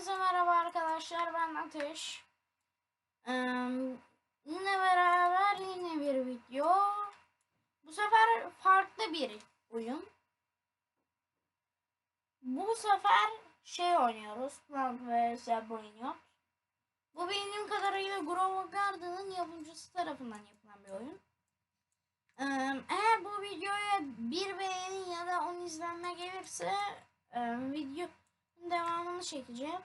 Hepinize merhaba arkadaşlar ben Ateş. Ee, yine beraber yine bir video. Bu sefer farklı bir oyun. Bu sefer şey oynuyoruz. Plant vs Brainiac. Bu bildiğim kadarıyla Grove Garden'ın yapımcısı tarafından yapılan bir oyun. Ee, eğer bu videoya bir beğeni ya da 10 izlenme gelirse e, video devamını çekeceğim.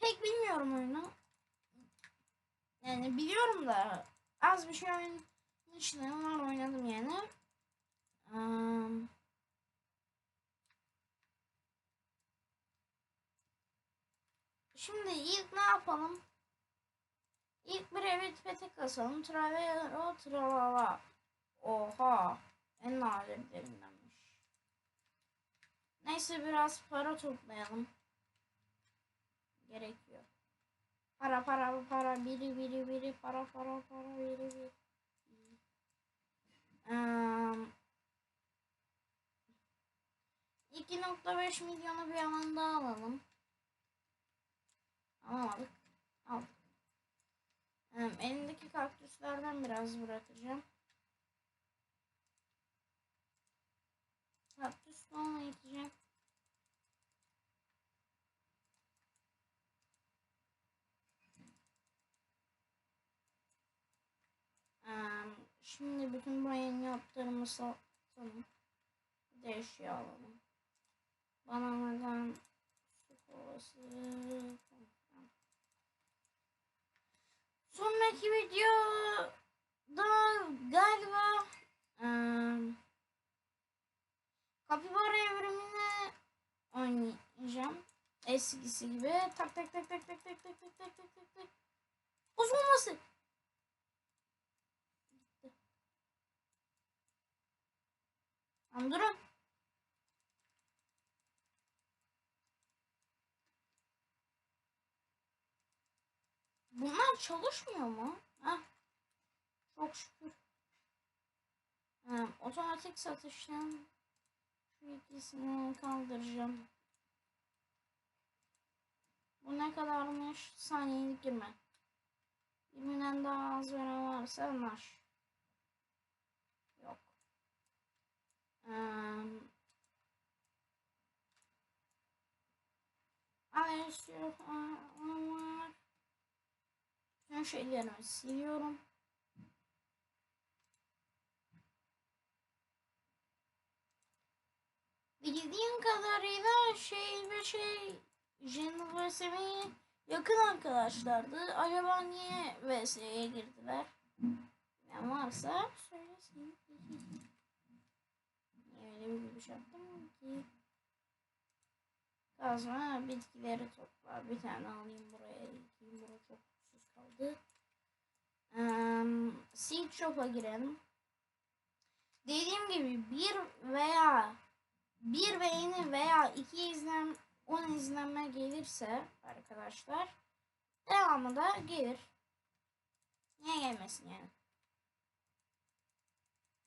Pek bilmiyorum oyunu. Yani biliyorum da az bir şey oynamışlığım var oynadım yani. Um, şimdi ilk ne yapalım? İlk bir evet pete kasalım. Travero tralala. Oha. En nadirlerindenmiş. Neyse biraz para toplayalım. Gerekiyor. Para para para biri biri biri para para para biri biri. Um, 2.5 milyonu bir anda alalım. Alamadık. Aldık. Um, elimdeki kaktüslerden biraz bırakacağım. Kaktüs sonra yetecek. Um, şimdi bütün buraya yaptığımı satalım. Bir de eşya alalım. Bana neden su kovası. Sonraki videoda galiba um, Kapibara evrimini oynayacağım. Eskisi gibi. Tak tak tak tak tak tak tak tak tak tak tak tak. Bozulması. Gitti. Tamam. Bunlar çalışmıyor mu? Heh. Çok şükür. Ha, otomatik satıştan şu ikisini kaldıracağım. Bu ne kadarmış? Saniyelik 20. 20'den daha az veren varsa anlaş. Yok. Um, istiyor. var. Bütün şeylerimi siliyorum. Bildiğim kadarıyla şey ve şey Jennifer ve Semih yakın arkadaşlardı. Acaba niye VS'ye girdiler? Ne varsa söylesin. Öyle bir gülüş yaptım ki? Kazma bitkileri topla. Bir tane alayım buraya. Ekeyim. Burası çok sus kaldı. Um, Seed Shop'a girelim. Dediğim gibi bir veya bir beğeni veya iki izlen 10 izlenme gelirse arkadaşlar devamı da gelir. Niye gelmesin yani?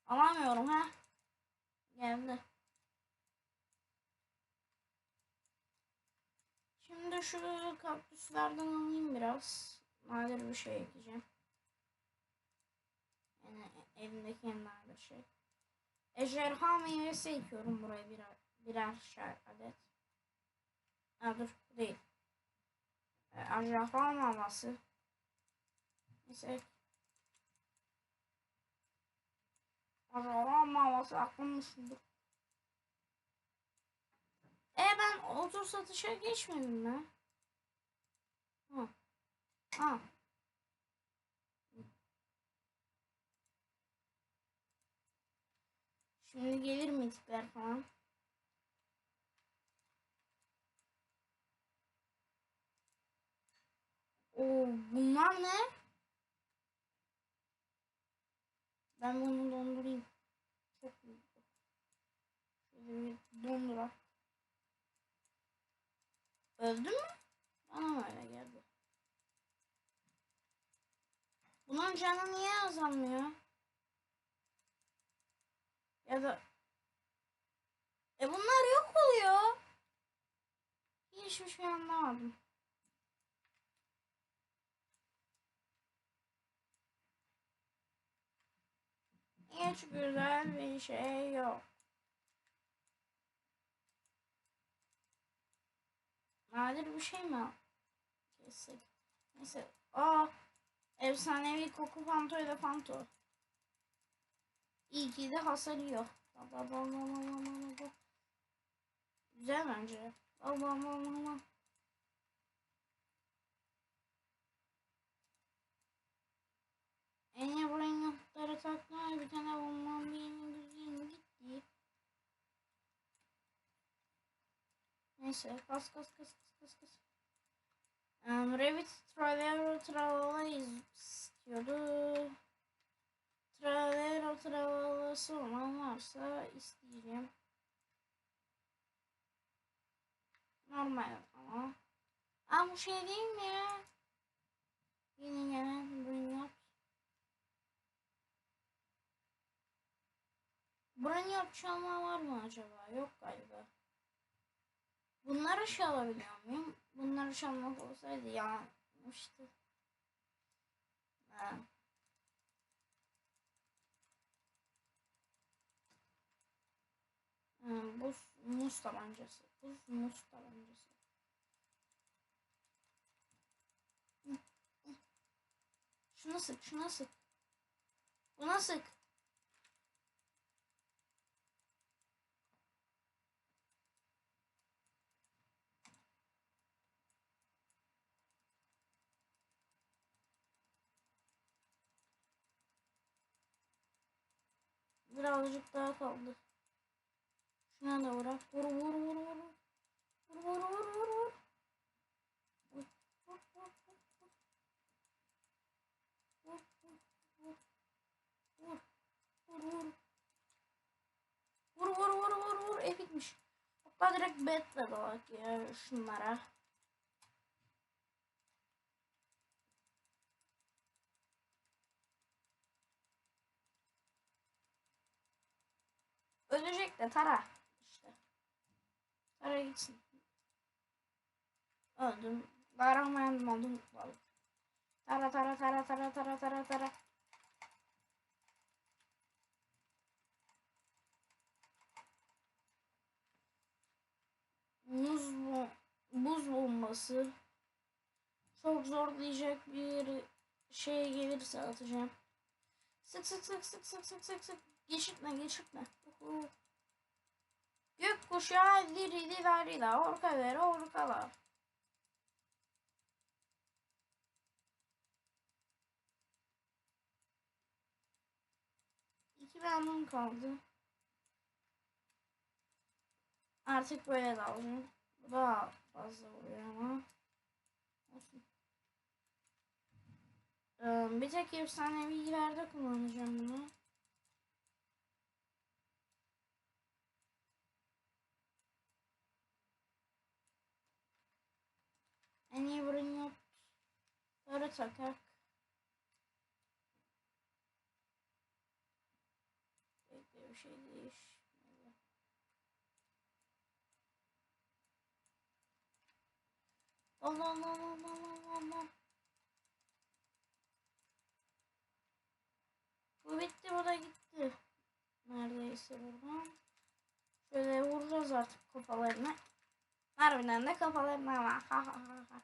Alamıyorum ha. Geldi. Şimdi şu kaktüslerden alayım biraz. Nadir bir şey ekeceğim. Yani elimdeki en nadir şey. Ejderha meyvesi ekiyorum buraya birer, birer şer adet. Ha dur değil. E, ejderha maması. Neyse. Ejderha maması aklım dışında. E ben otur satışa geçmedim mi? Ha. Ha. Şimdi gelir mi tipler falan? Oo, bunlar ne? Ben bunu dondurayım. Çok iyi. Şöyle bir dondura. Öldü mü? Bana öyle geldi? Bunun canı niye azalmıyor? Ya da e bunlar yok oluyor. hiçbir şey anlamadım. Hiç güzel bir şey yok. Nadir bir şey mi? Kesik. Neyse. Aa, efsanevi koku panto ile panto. İyi ki de hasar yiyor. Güzel bence. Ba, ba, ba. En iyi buraya notları takma bir tane bulmam benim güzelim gitti. Neyse kas kas kas kas kas. Um, Revit Travero Travala istiyordu. Travero Travala'sı olan varsa isteyeceğim. Normal ama. Aa bu şey değil mi ya? Yeni gelen Brunot. Brunot çalma var mı acaba? Yok galiba. Bunları şey alabiliyor muyum? Bunları çalmak olsaydı yanmıştı. Ha. Hmm, buz muz tabancası. Buz muz tabancası. Şuna sık, şuna sık. Buna sık. Birazcık daha kaldı. Şuna da vur. Vur vur vur vur. Vur vur vur vur vur. Vur, vur, vur, vur, vur. Epikmiş. Hatta direkt betle bak ya şunlara. Ölecek de tara. İşte. Tara gitsin. Öldüm. Kahraman oldum. Tara tara tara tara tara tara tara. Muz bu buz bombası. Çok zorlayacak bir şey gelirse atacağım. Sık sık sık sık sık sık sık sık. Geçirtme geçirtme. Uhu. Gökkuşağı diri darida orka ver orkalar. İki memnun kaldı. Artık böyle dalacağım. Bu daha fazla vuruyor ama. Olsun. Ee, bir tek efsanevilerde kullanacağım bunu. En iyi. Sonra takak. Bekle bir şey değişmedi. Allah Allah Allah Allah Allah. Bu bitti bu da gitti. Neredeyse buradan. Şöyle vuracağız artık kafalarına. Harbiden de kafalarına var. Ha ha ha ha.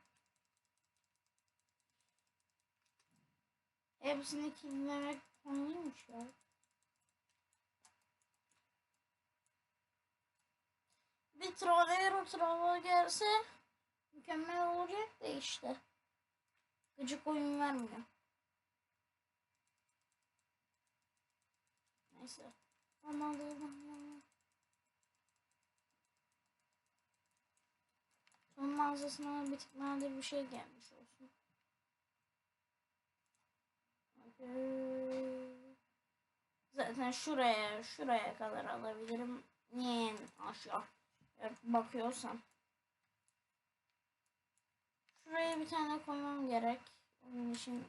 Hepsini kimlemek konuymuş ya. Bir Tronero Trava gelse mükemmel olacak da işte. Gıcık oyun vermiyor. Neyse. Aman Allah'ım. Son mağazasına bir tık nadir bir şey gelmiş olsun. Okey. Zaten şuraya, şuraya kadar alabilirim. Niye aşağı bakıyorsam. Şuraya bir tane koymam gerek. Onun için.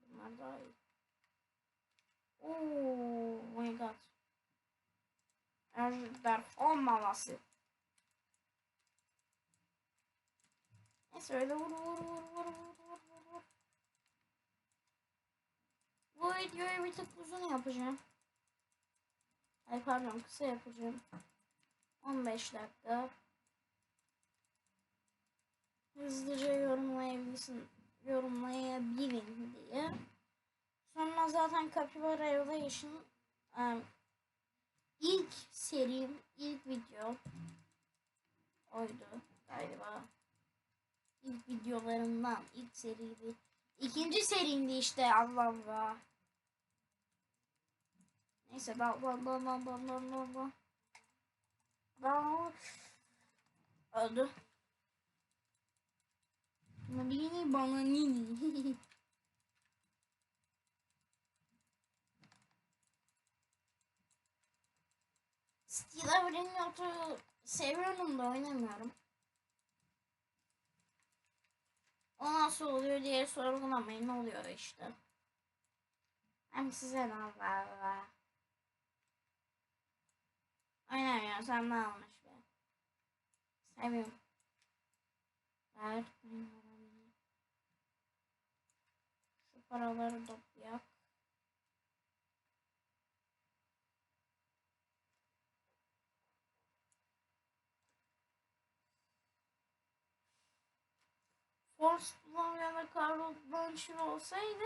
Bunlar daha iyi. Oh my god. Ejder olmaması. Neyse öyle vur vur vur vur vur vur vur. Bu videoyu bir tık uzun yapacağım. Ay pardon kısa yapacağım. 15 dakika. Hızlıca yorumlayabilirsin. Yorumlayabilin diye. Sonra zaten Capybara Evaluation um, ilk serim, ilk video oydu galiba. İlk videolarımdan ilk seriydi. İkinci serimdi işte Allah Allah. Neyse dal dal dal dal dal dal dal dal. Dal. Öldü. Bini bana nini. Steel Avenue seviyorum da oynamıyorum. O nasıl oluyor diye sorgulamayın ne oluyor işte. Hem size de Allah Allah. Oynamıyor sen ne almış be. Seviyorum. Ver. Şu paraları toplayak. Force da Carol Blanchard olsaydı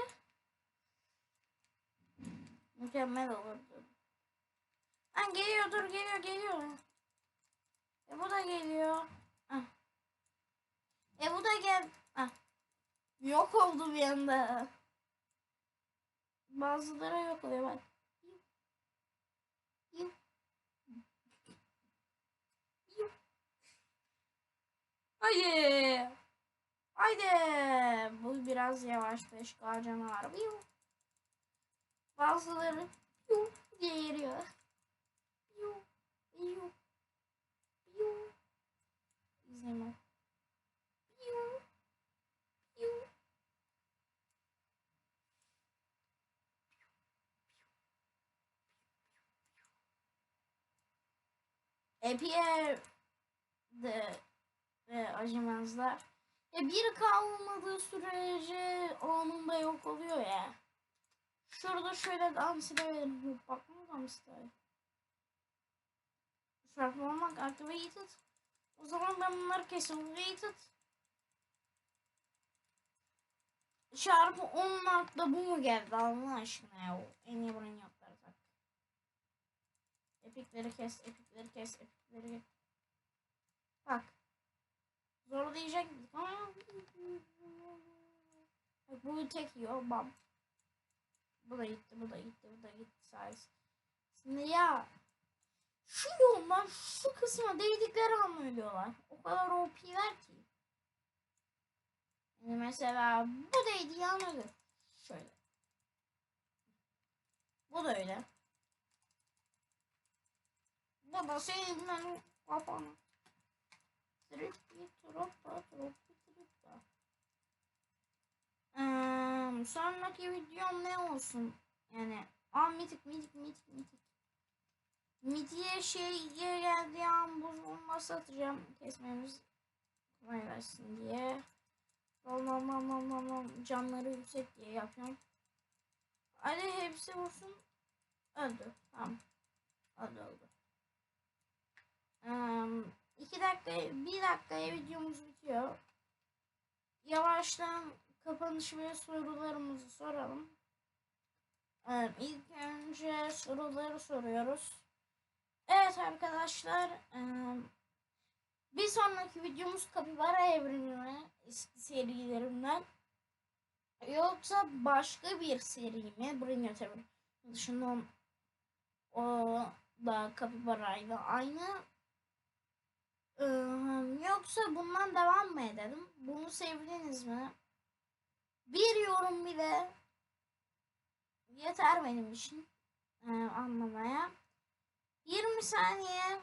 mükemmel olurdu. Ha geliyor dur geliyor geliyor. E bu da geliyor. Ah. E bu da gel. Ah. Yok oldu bir anda. Bazıları yok oluyor bak. Yuh. Haydi. Bu biraz yavaş 5K canavar. Bazıları yuh diye yeriyor. Yuh. Yuh. Yuh. İzleme. Yuh. Yuh. Epiye de ve acımazlar. E bir kalmadığı sürece anında yok oluyor ya. Şurada şöyle dans edelim. Bak mı dans edelim? Şarkı olmak activated. O zaman ben bunları kesinlikle Çarpı 10 markta bu mu geldi Allah aşkına ya. En iyi burun yaptılar zaten. Epikleri kes, epikleri kes, epikleri. Bak. Zorlayacak ama bu tek yiyor bam. Bu da gitti, bu da gitti, bu da gitti sayesinde. Şimdi ya şu yoldan şu kısma değdikleri an ölüyorlar. O kadar OP'ler ki. Yani mesela bu değdiği an ölür. Şöyle. Bu da öyle. Bu da senin ben kafana. Trippi, troppa, troppi, trippa. Eee, sonraki videom ne olsun? Yani, aa mitik, mitik, mitik, mitik. Mitiye şey geldiği an buz bombası atacağım. Kesmemiz kolay versin diye. Nom nom nom nom nom canları yüksek diye yapıyorum. Hadi hepsi vursun. Öldü. Tamam. Öldü öldü. Um, iki dakika, bir dakikaya videomuz bitiyor. Yavaştan kapanış ve sorularımızı soralım. Um, ilk önce soruları soruyoruz. Evet arkadaşlar. Bir sonraki videomuz Kapibara evreni eski serilerimden. Yoksa başka bir seri mi? Bring Tabii dışında o da Kapibara'yla aynı. Yoksa bundan devam mı edelim? Bunu sevdiniz mi? Bir yorum bile yeter benim için ee, anlamaya. 20 saniye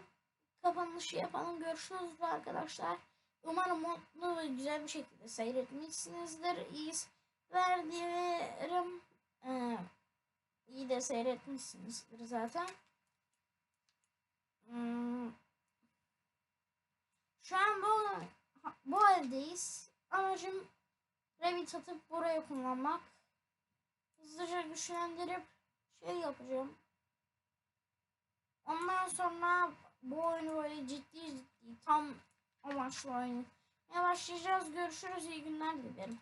kapanışı yapalım. Görüşürüz arkadaşlar. Umarım mutlu ve güzel bir şekilde seyretmişsinizdir. İyi verdilerim. Ee, iyi de seyretmişsinizdir zaten. Hmm. Şu an bu bu haldeyiz. amacım Revit atıp buraya kullanmak. Hızlıca güçlendirip şey yapacağım. Ondan sonra bu oyunu böyle ciddi ciddi tam amaçlı oynamaya başlayacağız. Görüşürüz. iyi günler dilerim.